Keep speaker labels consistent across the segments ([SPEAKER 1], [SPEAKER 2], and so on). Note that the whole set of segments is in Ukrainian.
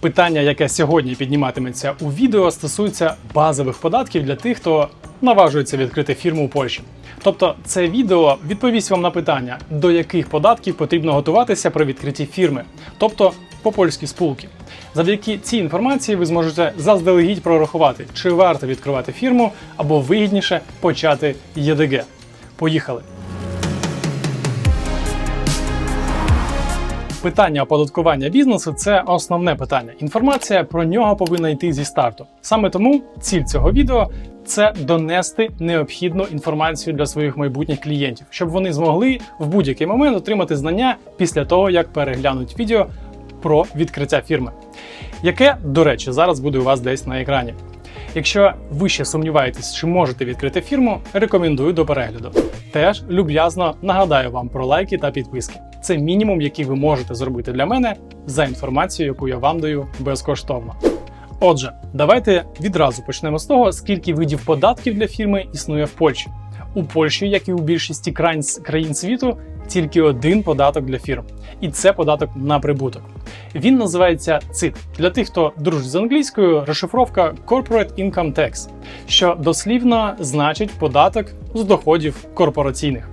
[SPEAKER 1] Питання, яке сьогодні підніматиметься у відео, стосується базових податків для тих, хто наважується відкрити фірму у Польщі. Тобто, це відео відповість вам на питання, до яких податків потрібно готуватися при відкритті фірми, тобто по польській спулки. Завдяки цій інформації ви зможете заздалегідь прорахувати, чи варто відкривати фірму або вигідніше почати ЄДГ. Поїхали! Питання оподаткування бізнесу це основне питання. Інформація про нього повинна йти зі старту. Саме тому ціль цього відео це донести необхідну інформацію для своїх майбутніх клієнтів, щоб вони змогли в будь-який момент отримати знання після того, як переглянуть відео про відкриття фірми, яке, до речі, зараз буде у вас десь на екрані. Якщо ви ще сумніваєтесь, чи можете відкрити фірму, рекомендую до перегляду. Теж люб'язно нагадаю вам про лайки та підписки. Це мінімум, який ви можете зробити для мене за інформацією, яку я вам даю безкоштовно. Отже, давайте відразу почнемо з того, скільки видів податків для фірми існує в Польщі. У Польщі, як і у більшості країн, країн світу, тільки один податок для фірм, і це податок на прибуток. Він називається ЦИТ. Для тих, хто дружить з англійською, розшифровка Corporate Income Tax, що дослівно значить податок з доходів корпораційних.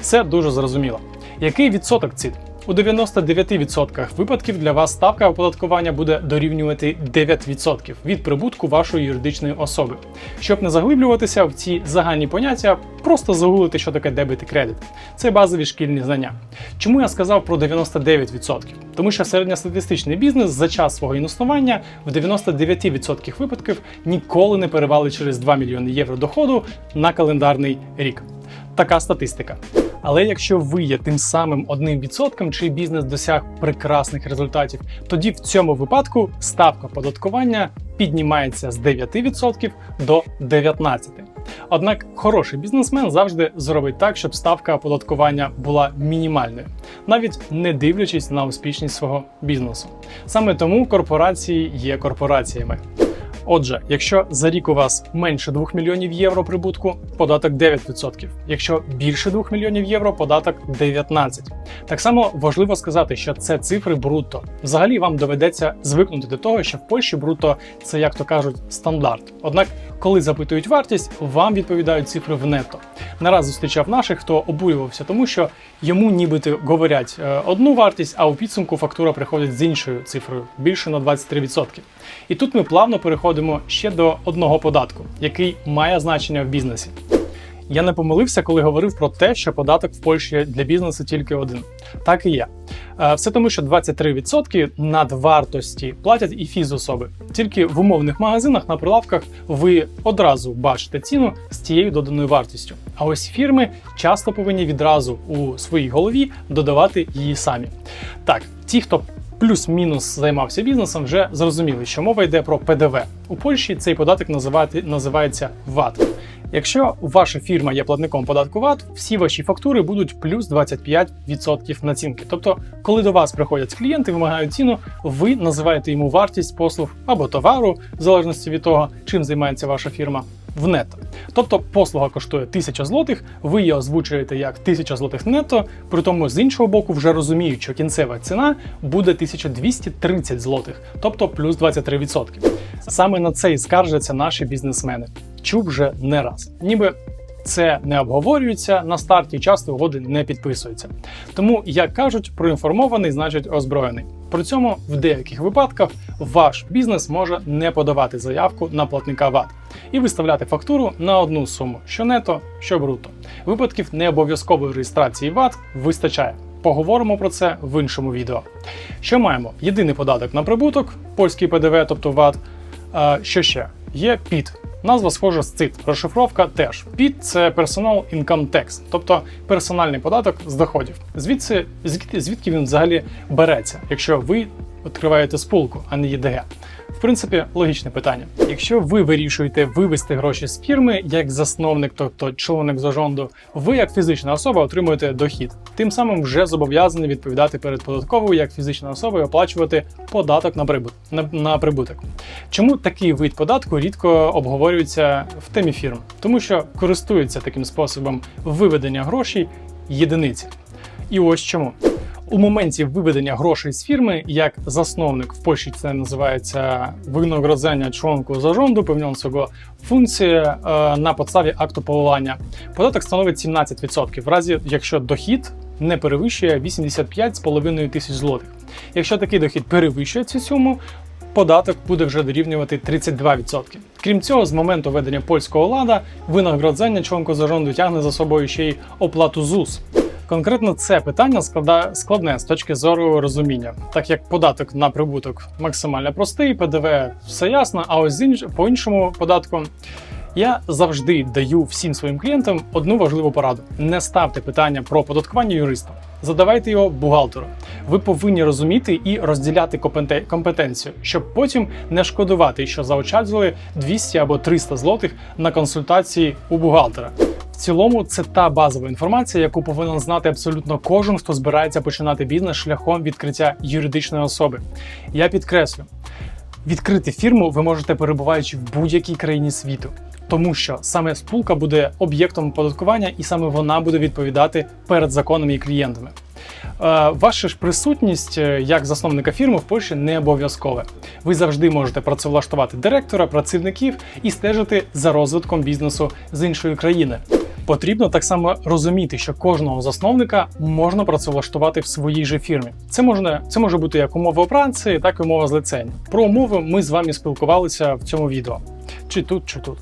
[SPEAKER 1] Все дуже зрозуміло. Який відсоток ЦИТ? У 99% випадків для вас ставка оподаткування буде дорівнювати 9% від прибутку вашої юридичної особи. Щоб не заглиблюватися в ці загальні поняття, просто загуглити, що таке дебет і кредит. Це базові шкільні знання. Чому я сказав про 99%? Тому що середньостатистичний бізнес за час свого існування в 99% випадків ніколи не перевалить через 2 мільйони євро доходу на календарний рік. Така статистика. Але якщо ви є тим самим одним відсотком, чий бізнес досяг прекрасних результатів, тоді в цьому випадку ставка податкування піднімається з 9% до 19%. Однак хороший бізнесмен завжди зробить так, щоб ставка оподаткування була мінімальною, навіть не дивлячись на успішність свого бізнесу. Саме тому корпорації є корпораціями. Отже, якщо за рік у вас менше 2 мільйонів євро прибутку, податок 9%. Якщо більше 2 мільйонів євро, податок 19%. Так само важливо сказати, що це цифри брутто. Взагалі вам доведеться звикнути до того, що в Польщі брутто це, як то кажуть, стандарт. Однак, коли запитують вартість, вам відповідають цифри в нетто. Не раз зустрічав наших, хто обурювався, тому що йому нібито говорять е, одну вартість, а у підсумку фактура приходить з іншою цифрою більше на 23%. І тут ми плавно переходимо ще до одного податку, який має значення в бізнесі. Я не помилився, коли говорив про те, що податок в Польщі для бізнесу тільки один. Так і є. Е, Все тому, що 23% надвартості платять і фізособи. Тільки в умовних магазинах на прилавках ви одразу бачите ціну з тією доданою вартістю. А ось фірми часто повинні відразу у своїй голові додавати її самі. Так, ті, хто плюс-мінус займався бізнесом, вже зрозуміли, що мова йде про ПДВ. У Польщі цей податок називати, називається ВАТ. Якщо ваша фірма є платником податку ВАТ, всі ваші фактури будуть плюс 25% націнки. Тобто, коли до вас приходять клієнти, вимагають ціну, ви називаєте йому вартість послуг або товару, в залежності від того, чим займається ваша фірма. В нето. Тобто послуга коштує 1000 злотих, ви її озвучуєте як 1000 злотих нето, при тому з іншого боку вже розуміють, що кінцева ціна буде 1230 злотих, тобто плюс 23%. Саме на це і скаржаться наші бізнесмени. Чув вже не раз. Ніби це не обговорюється на старті, часто угоди не підписуються. Тому, як кажуть, проінформований значить озброєний. При цьому в деяких випадках ваш бізнес може не подавати заявку на платника ВАТ і виставляти фактуру на одну суму, що нето, що бруто. Випадків необов'язкової реєстрації ВАТ вистачає. Поговоримо про це в іншому відео. Що маємо? Єдиний податок на прибуток, польський ПДВ, тобто ВАТ. А, що ще? Є ПІТ. Назва схожа з ЦИТ. Розшифровка теж. ПІТ це Personal Income Tax, тобто персональний податок з доходів. Звідси звідки він взагалі береться, якщо ви відкриваєте спулку, а не ЄДГ. Принципі, логічне питання. Якщо ви вирішуєте вивести гроші з фірми як засновник, тобто членик зажонду, ви як фізична особа отримуєте дохід. Тим самим вже зобов'язані відповідати перед податковою як фізична особа і оплачувати податок на прибут на, на прибуток. Чому такий вид податку рідко обговорюється в темі фірм? Тому що користуються таким способом виведення грошей єдиниці. І ось чому. У моменті виведення грошей з фірми, як засновник в Польщі це називається винагороdzenia członku zarządu pełniącego функції е, на підставі акту поволання. Податок становить 17%, в разі якщо дохід не перевищує 85,5 тисяч злотих. Якщо такий дохід перевищує цю суму, податок буде вже дорівнювати 32%. Крім цього, з моменту введення польського лада винагородження членку зарządu тягне за собою ще й оплату ЗУС. Конкретно це питання складне з точки зору розуміння, так як податок на прибуток максимально простий, ПДВ все ясно, а ось по іншому податку я завжди даю всім своїм клієнтам одну важливу пораду: не ставте питання про податкування юристам. Задавайте його бухгалтеру. Ви повинні розуміти і розділяти компете- компетенцію, щоб потім не шкодувати, що заощаджували 200 або 300 злотих на консультації у бухгалтера. В цілому, це та базова інформація, яку повинен знати абсолютно кожен, хто збирається починати бізнес шляхом відкриття юридичної особи. Я підкреслю, відкрити фірму ви можете перебуваючи в будь-якій країні світу. Тому що саме спілка буде об'єктом оподаткування, і саме вона буде відповідати перед законами і клієнтами. Е, Ваша ж присутність е, як засновника фірми в Польщі не обов'язкова. Ви завжди можете працевлаштувати директора, працівників і стежити за розвитком бізнесу з іншої країни. Потрібно так само розуміти, що кожного засновника можна працевлаштувати в своїй же фірмі. Це можна це може бути як умова праці, так і умова з лицензії. Про умови ми з вами спілкувалися в цьому відео. Чи тут, чи тут.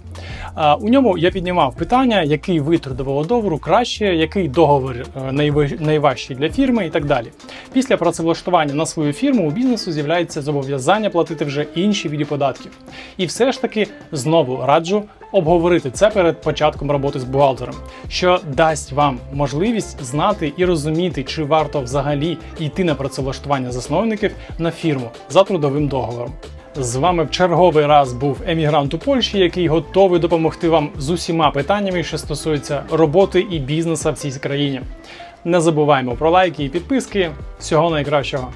[SPEAKER 1] А, у ньому я піднімав питання, який вид трудового договору краще, який договір е, найважчий для фірми і так далі. Після працевлаштування на свою фірму у бізнесу з'являється зобов'язання платити вже інші види податків. І все ж таки знову раджу обговорити це перед початком роботи з бухгалтером, що дасть вам можливість знати і розуміти, чи варто взагалі йти на працевлаштування засновників на фірму за трудовим договором. З вами в черговий раз був емігрант у Польщі, який готовий допомогти вам з усіма питаннями, що стосуються роботи і бізнесу в цій країні. Не забуваємо про лайки і підписки. Всього найкращого!